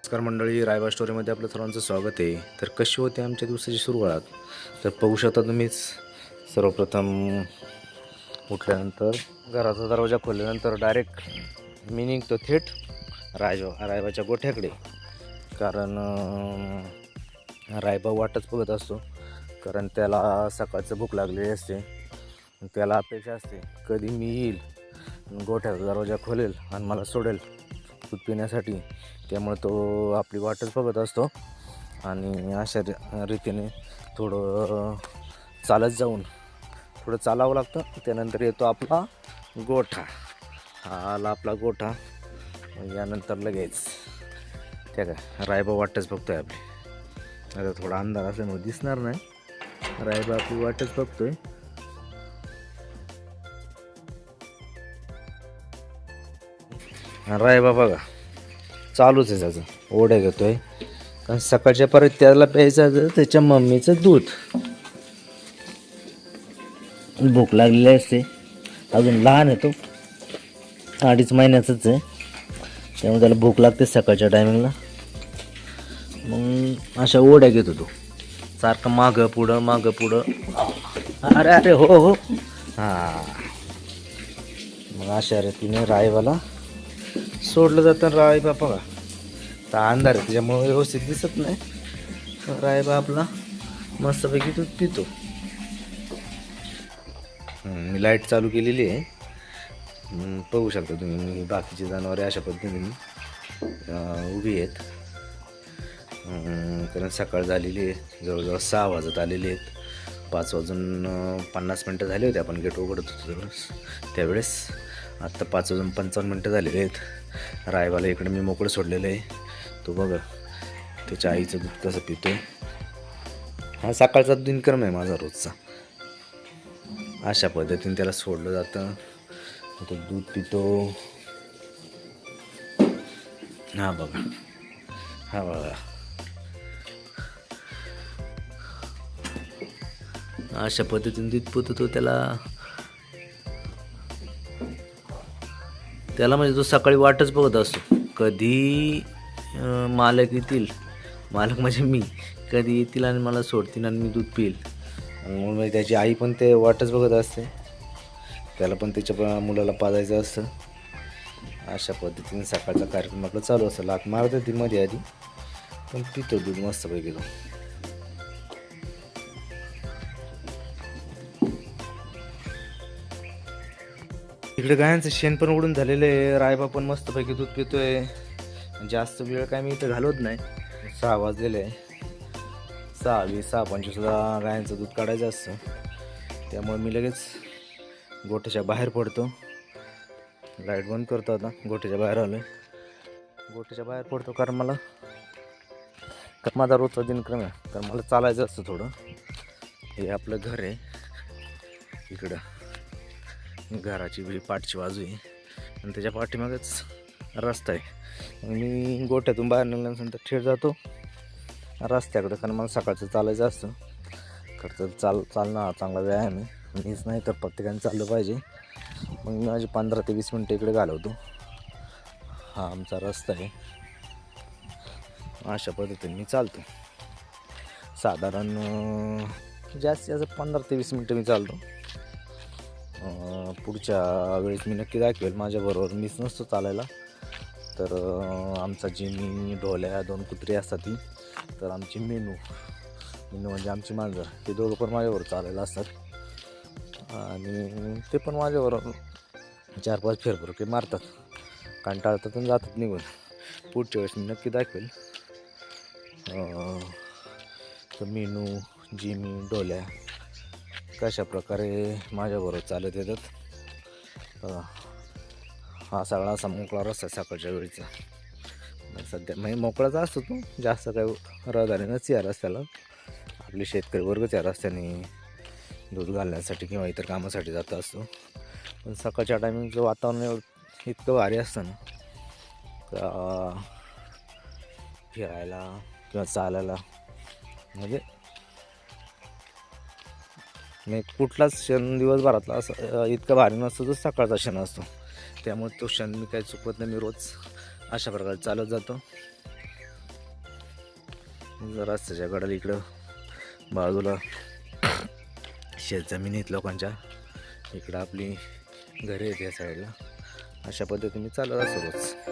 नमस्कार मंडळी रायबा स्टोरीमध्ये आपलं सर्वांचं स्वागत आहे. तर कशी होते आमच्या दिवसाची सुरुवात? तर पाहू शकता तुम्हीच सर्वप्रथम उठल्यानंतर घराचा दरवाजा खोलल्यानंतर डायरेक्ट मी निघतो थेट रायबा रायबाच्या गोठ्याकडे. कारण रायबा वाटच बघत असतो. कारण त्याला सकाळचं भूक लागलेली असते. त्याला अपेक्षा असते कधी मी येईल गोठ्याचा दरवाजा खोलेल आणि मला सोडेल. दूध पिण्यासाठी. त्यामुळे तो आपली वाटच बघत असतो. आणि अशा री- रीतीने थोडं चालत जाऊन थोडं चालावं लागतं. त्यानंतर येतो आपला गोठा. हा आला आपला गोठा. यानंतर लगेच त्या काय रायबा वाटच बघतोय आपली. आता थोडा अंधार असल्यामुळे दिसणार नाही. रायबा आपली वाटच बघतोय. रायबा बघा चालूच आहे त्याचं. ओढ्या घेतो आहे कारण सकाळच्या परत त्याला प्यायचं त्याच्या मम्मीचं दूध. भूक लागलेली असते. अजून लहान आहे तो. अडीच महिन्याचाच आहे. त्यामुळे त्याला भूक लागते सकाळच्या टायमिंगला मग अशा ओढ्या घेतो तो. सारखं मागं पुढं मागं पुढं. अरे अरे हो हो. हां. मग अशा रीतीने रायवाला सोडलं जातं रायबा बघा तर अंधार आहे त्याच्यामुळे व्यवस्थित दिसत नाही. रायबा आपला मस्तपैकी दूध पितो. मी लाइट चालू केलेली आहे. पाहू बघू शकता तुम्ही बाकीचे बाकीची जनावरे अशा पद्धतीने उभी आहेत. कारण सकाळ झालेली आहे जवळजवळ सहा वाजत आलेले आहेत. पाच वाजून पन्नास मिनटं झाले होते आपण गेट उघडत होतो त्यावेळेस आत्ता पाच वाजून पंचावन्न मिनटं झालेले आहेत. रायवाला इकडे मी मोकळं सोडलेलं आहे. तो बघा त्याच्या आईचं दूध कसं पितो हा सकाळचा दिनक्रम आहे माझा रोजचा. अशा पद्धतीने त्याला सोडलं जातं. तो दूध पितो. हा बघा. हा बघा. अशा पद्धतीने दूध पितो तो त्याला. त्याला म्हणजे तो सकाळी वाटच बघत असतो. कधी मालक येतील? मालक म्हणजे मी. कधी येतील आणि मला सोडतील आणि मी दूध पिईल. म्हणजे त्याची आई पण ते वाटच बघत असते. त्याला पण त्याच्या मुलाला पाजायचं असतं. अशा पद्धतीने सकाळचा कार्यक्रम आपला चालू असतो. लाट मारत ती मध्ये आधी. पण पितो दूध मस्तपैकी तो. इकडे गायांचं शेण पण उडून झालेलं आहे. रायबा पण मस्तपैकी दूध पितोय. जास्त वेळ काय मी इथं घालवत नाही. सहा वाजलेले आहे. सहा वीस सहा पंचवीसला गायांचं दूध काढायचं असतं. त्यामुळे मी लगेच गोठ्याच्या बाहेर पडतो. लाइट बंद करतो आता. गोठ्याच्या बाहेर आलो गोठ्याच्या बाहेर पडतो कारण मला तर माझा रोजचा दिनक्रम आहे. कारण मला चालायचं असतं थोडं. हे आपलं घर आहे. इकडं. घराची वेळी पाठची बाजू आहे. आणि त्याच्या पाठीमागच रस्ता आहे. मी गोठ्यातून बाहेर निघाल्यानंतर थेट जातो. रस्त्याकडे कारण मला सकाळचं चालायचं असतं. खरं तर चाल चालणं हा चांगला व्यायाम आहे. मीच नाही तर प्रत्येकाने चाललं पाहिजे. मग मी माझे पंधरा ते वीस मिनटं इकडे घालवतो. हा आमचा रस्ता आहे. अशा पद्धतीने मी चालतो. साधारण अं, जास्तीत जास्त पंधरा ते वीस मिनटं मी चालतो. पुढच्या वेळेस मी नक्की दाखवेल. माझ्याबरोबर मीच नसतो चालायला. तर आमचा आमचा जिमी ढोल्या दोन कुत्री असतात ती तर आमची मेनू मेनू म्हणजे आमची मांजर ते दोघं पण माझ्याबरोबर चालायला असतात. आणि ते पण माझ्याबरोबर चार पाच फेरफरके मारतात कंटाळतात आणि जातात निघून. पुढच्या वेळेस मी नक्की दाखवेल. तर मेनू जिमी डोल्या कशा प्रकारे माझ्याबरोबर चालत येतात? हा सगळा असा मोकळा रस्ता सकाळच्या वेळीचा. मग सध्या म्हणजे मोकळाच असतो तो. जास्त काही रहदारीनंच या रस्त्याला. आपले शेतकरी वर्गच या रस्त्याने दूध घालण्यासाठी किंवा इतर कामासाठी जात असतो. पण सकाळच्या टायमिंगचं वातावरण इतकं भारी असतं ना. का फिरायला किंवा चालायला म्हणजे नाही कुठलाच क्षण दिवसभरातला असं इतका भारी नसतो जो सकाळचा क्षण असतो. त्यामुळे तो क्षण मी काही चुकवत नाही मी रोज अशा प्रकारे चालत जातो. जर रस्त्याच्या गडाला इकडं बाजूला शेतजमीन आहेत लोकांच्या. इकडं आपली घरे आहेत या साईडला अशा पद्धतीने चालत असतो रोज.